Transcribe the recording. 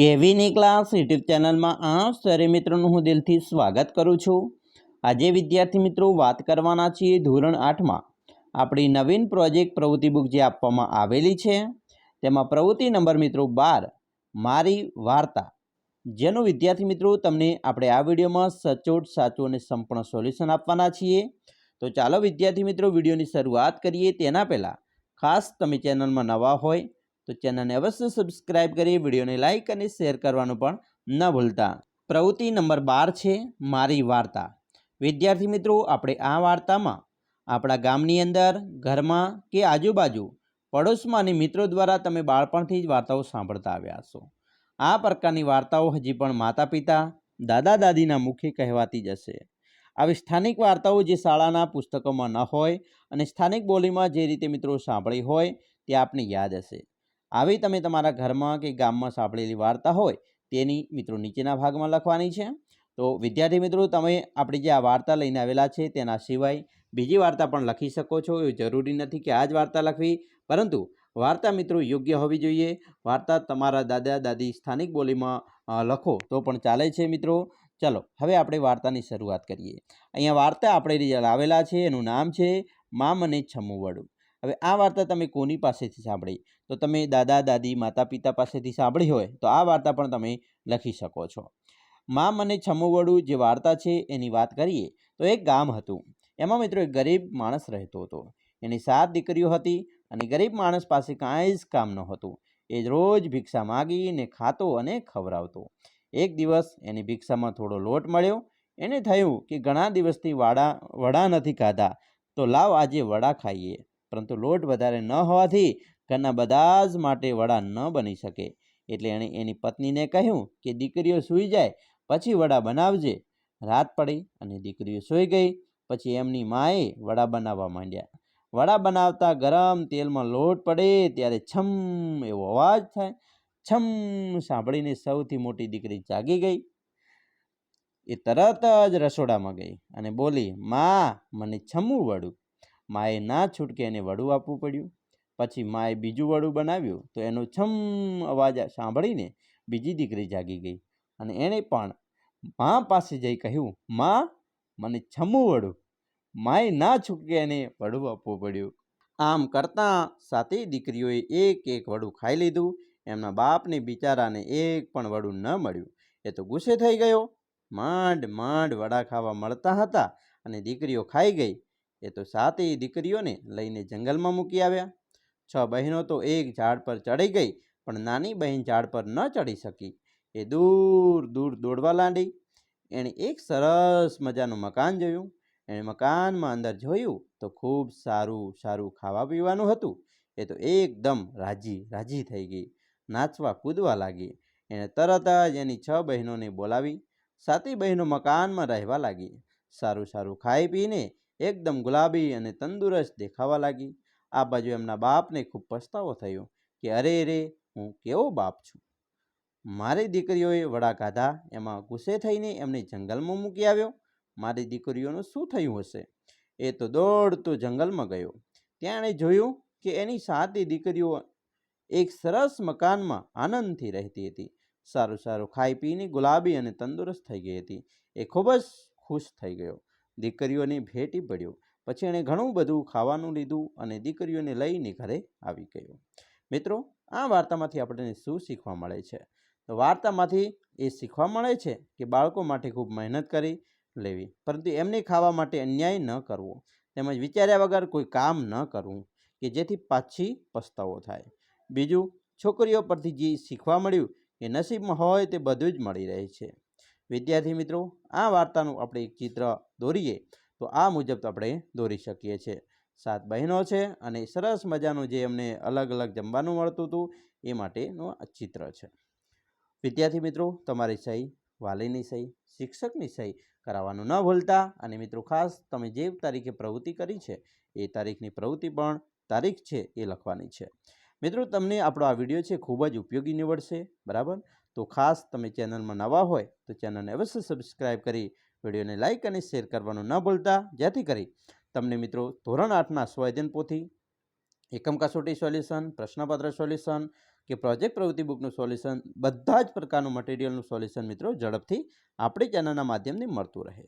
કેવીની class YouTube ચેનલમાં આ સરે મિત્રોનું હું દિલથી સ્વાગત કરું છું. આજે વિદ્યાર્થી મિત્રો વાત કરવાના છીએ ધોરણ આઠમાં. આપણી નવીન પ્રોજેક્ટ પ્રવૃત્તિ બુક જે આપવામાં આવેલી છે, તેમાં પ્રવૃત્તિ નંબર મિત્રો બાર, મારી વાર્તા. જેનું વિદ્યાર્થી મિત્રો તમને આપણે આ વિડીયોમાં સચોટ, સાચું અને સંપૂર્ણ સોલ્યુશન આપવાના છીએ. તો ચાલો વિદ્યાર્થી મિત્રો વિડીયોની શરૂઆત કરીએ. તેના પહેલાં, ખાસ તમે ચેનલમાં નવા હોય તો ચેનલને અવશ્ય સબસ્ક્રાઇબ કરી, વિડીયોને લાઇક અને શેર કરવાનું પણ ન ભૂલતા. પ્રવૃત્તિ નંબર બાર છે મારી વાર્તા. વિદ્યાર્થી મિત્રો, આપણે આ વાર્તામાં આપણા ગામની અંદર, ઘરમાં કે આજુબાજુ પડોશમાં અને મિત્રો દ્વારા તમે બાળપણથી જ વાર્તાઓ સાંભળતા આવ્યા હશો. આ પ્રકારની વાર્તાઓ હજી પણ માતા પિતા દાદા દાદીના મુખે કહેવાતી જ હશે. આવી સ્થાનિક વાર્તાઓ જે શાળાના પુસ્તકોમાં ન હોય અને સ્થાનિક બોલીમાં જે રીતે મિત્રો સાંભળી હોય તે આપને યાદ હશે. આવી તમે તમારા ઘરમાં કે ગામમાં સાંભળેલી વાર્તા હોય, તેની મિત્રો નીચેના ભાગમાં લખવાની છે. તો વિદ્યાર્થી મિત્રો, તમે આપણી જે આ વાર્તા લઈને આવેલા છે, તેના સિવાય બીજી વાર્તા પણ લખી શકો છો. એ જરૂરી નથી કે આ જ વાર્તા લખવી, પરંતુ વાર્તા મિત્રો યોગ્ય હોવી જોઈએ. વાર્તા તમારા દાદા દાદી સ્થાનિક બોલીમાં લખો તો પણ ચાલે છે મિત્રો. ચલો, હવે આપણે વાર્તાની શરૂઆત કરીએ. અહીંયા વાર્તા આપણે લાવેલા છે, એનું નામ છે મામ અને છમ્મુવડું હવે આ વાર્તા તમે કોની પાસેથી સાંભળી? તો તમે દાદા, દાદી માતા પિતા પાસેથી સાંભળી હોય, તો આ વાર્તા પણ તમે લખી શકો છો. મામ અને છમુવડું જે વાર્તા છે એની વાત કરીએ, તો એક ગામ હતું. એમાં મિત્રો એક ગરીબ માણસ રહેતો હતો. એની સાત દીકરીઓ હતી અને ગરીબ માણસ પાસે કાંઈ જ કામ ન હતું એ રોજ ભિક્ષા માગીને ખાતો અને ખવડાવતો. એક દિવસ એની ભિક્ષામાં થોડો લોટ મળ્યો. એને થયું કે ઘણા દિવસથી વાડા, વડા નથી ખાધા. તો લાવ આજે વડા ખાઈએ. પરંતુ લોટ વધારે ન હોવાથી ઘરના બધા જ માટે વડા ન બની શકે. એટલે એણે એની પત્નીને કહ્યું કે દીકરીઓ સૂઈ જાય, પછી વડા બનાવજે. રાત પડી અને દીકરીઓ સૂઈ ગઈ, પછી એમની માએ વડા બનાવવા માંડ્યા. વડા બનાવતા ગરમ તેલમાં લોટ પડે ત્યારે છમ એવો અવાજ થાય. છમ સાંભળીને સૌથી મોટી દીકરી જાગી ગઈ. એ તરત જ રસોડામાં ગઈ અને બોલી, માં, મને છમું વડું. માએ ના છૂટકે એને વડું આપવું પડ્યું. પછી માએ બીજું વડું બનાવ્યું તો એનો છમ અવાજ સાંભળીને બીજી દીકરી જાગી ગઈ અને એણે પણ મા પાસે જઈ કહ્યું, મા, મને છમું વડું. માએ ના છૂટકે એને વડું આપવું પડ્યું. આમ કરતાં સાતેય દીકરીઓએ એક એક વડું ખાઈ લીધું. એમના બાપને, બિચારાને એક પણ વડું ન મળ્યું. એ તો ગુસ્સે થઈ ગયો. માંડ માંડ વડા ખાવા મળતા હતા અને દીકરીઓ ખાઈ ગઈ. એ તો સાતેય દીકરીઓને લઈને જંગલમાં મૂકી આવ્યા. છ બહેનો તો એક ઝાડ પર ચડી ગઈ, પણ નાની બહેન ઝાડ પર ન ચડી શકી. એ દૂર દૂર દોડવા લાંડી. એણે એક સરસ મજાનું મકાન જોયું. એણે મકાનમાં અંદર જોયું તો ખૂબ સારું સારું ખાવા પીવાનું હતું. એ તો એકદમ રાજી રાજી થઈ ગઈ. નાચવા કૂદવા લાગી. એણે તરત જ એની છ બહેનોને બોલાવી. સાતી બહેનો મકાનમાં રહેવા લાગી. સારું સારું ખાઈ પીને એકદમ ગુલાબી અને તંદુરસ્ત દેખાવા લાગી. આ બાજુ એમના બાપને ખૂબ પસ્તાવો થયો કે, અરે રે, હું કેવો બાપ છું? મારી દીકરીઓએ વડા કાઢા એમાં ગુસ્સે થઈને એમને જંગલમાં મૂકી આવ્યો. મારી દીકરીઓનું શું થયું હશે? એ તો દોડતો જંગલમાં ગયો. ત્યાં એણે જોયું કે એની સાતી દીકરીઓ એક સરસ મકાનમાં આનંદથી રહેતી હતી. સારું સારું ખાઈ પીને ગુલાબી અને તંદુરસ્ત થઈ ગઈ હતી. એ ખૂબ જ ખુશ થઈ ગયો. દીકરીઓને ભેટી પડ્યો. પછી એણે ઘણું બધું ખાવાનું લીધું અને દીકરીઓને લઈને ઘરે આવી ગયો. મિત્રો, આ વાર્તામાંથી આપણને શું શીખવા મળે છે? તો વાર્તામાંથી એ શીખવા મળે છે કે બાળકો માટે ખૂબ મહેનત કરી લેવી, પરંતુ એમને ખાવા માટે અન્યાય ન કરવો. તેમજ વિચાર્યા વગર કોઈ કામ ન કરવું, કે જેથી પાછી પસ્તાવો થાય. બીજું, છોકરીઓ પરથી જે શીખવા મળ્યું એ નસીબમાં હોય તે બધું જ મળી રહે છે. વિદ્યાર્થી મિત્રો, આ વાર્તાનું આપણે ચિત્ર દોરીએ. તો આ મુજબ આપણે દોરી શકીએ છીએ. સાત બહેનો છે અને સરસ મજાનું જે એમને અલગ અલગ જમવાનું મળતું હતું, એ માટેનું ચિત્ર છે. વિદ્યાર્થી મિત્રો, તમારી સહી, વાલીની સહી, શિક્ષકની સહી કરાવવાનું ન ભૂલતા. અને મિત્રો, ખાસ તમે જે તારીખે પ્રવૃત્તિ કરી છે, એ તારીખની પ્રવૃત્તિ પણ તારીખ છે એ લખવાની છે. મિત્રો, તમને આપણો આ વીડિયો છે ખૂબ જ ઉપયોગી નીવડશે, બરાબર? તો ખાસ તમે ચેનલમાં નવા હોય તો ચેનલને અવશ્ય સબસ્ક્રાઈબ કરી વિડીયોને લાઇક અને શેર કરવાનું ન ભૂલતા. જેથી કરી તમને મિત્રો ધોરણ આઠના સ્વયજન પોથી એકમ કસોટી સોલ્યુશન, પ્રશ્નપત્ર સોલ્યુશન કે પ્રોજેક્ટ પ્રવૃત્તિ બુકનું સોલ્યુશન, બધા જ પ્રકારનું મટીરિયલનું સોલ્યુશન મિત્રો ઝડપથી આપણી ચેનલના માધ્યમથી મળતું રહે.